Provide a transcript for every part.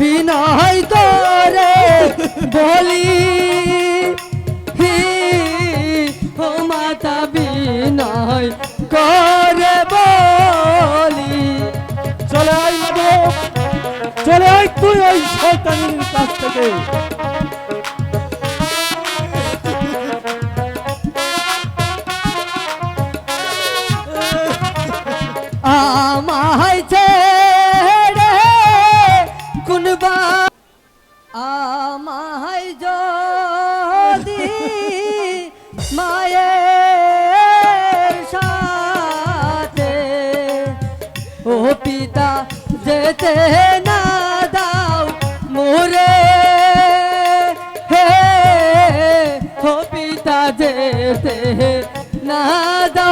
বিনয় করে বলি হি, ও মাতা বিনয় করে বলি। চলে আয় মাধব চলে আয় তুই ওই শয়তানির কাছ থেকে। আমায় মায়ের সাথে। ও পিতা যেতে না দাও মোরে। হে ও পিতা যেতে না দাও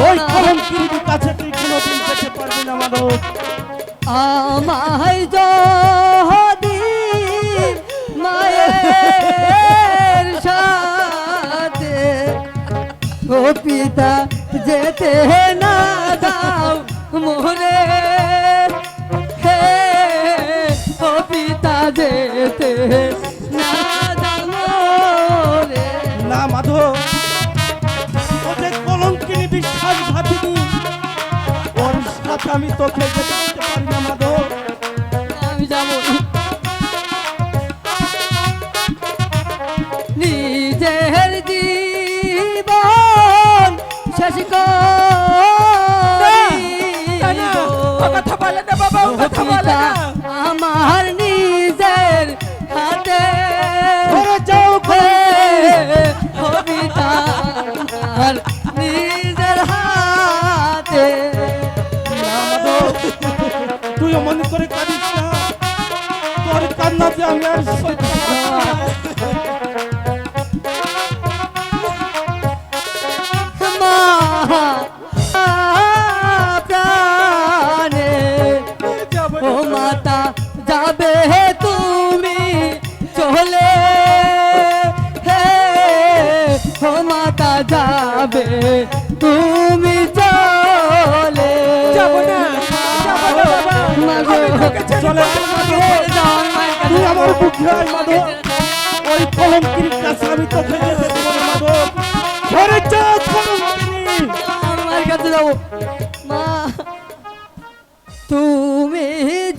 ওই কলঙ্কির কাছে তুই কোনোদিন যেতে পারবি না মাধব আমায় যদি মায়ের সাথে ও পিতা যেতে না দাও মোরে হে ও পিতা যেতে যেতে দিতে পারি না মাধব আমি যাব নিজের জীবন শেষ করিব। কথা তোর কান্নাতে আমি আর যাবে তুমি? চলে আমার তুই আমার। বুকে আয় মাধব। ওই কলঙ্কির কাছে আমি তোকে যেতে দেবো মাধব। ঘরে যা আমার কাছে যাব। মা তুমি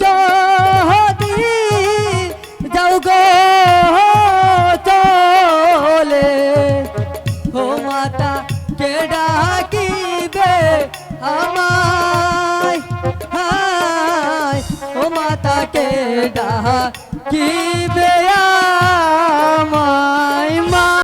যদি যাও গো চলে। ও মাতা কে ডাকিবে আমায়? মাতাকে ডাকিবে আমায় মা।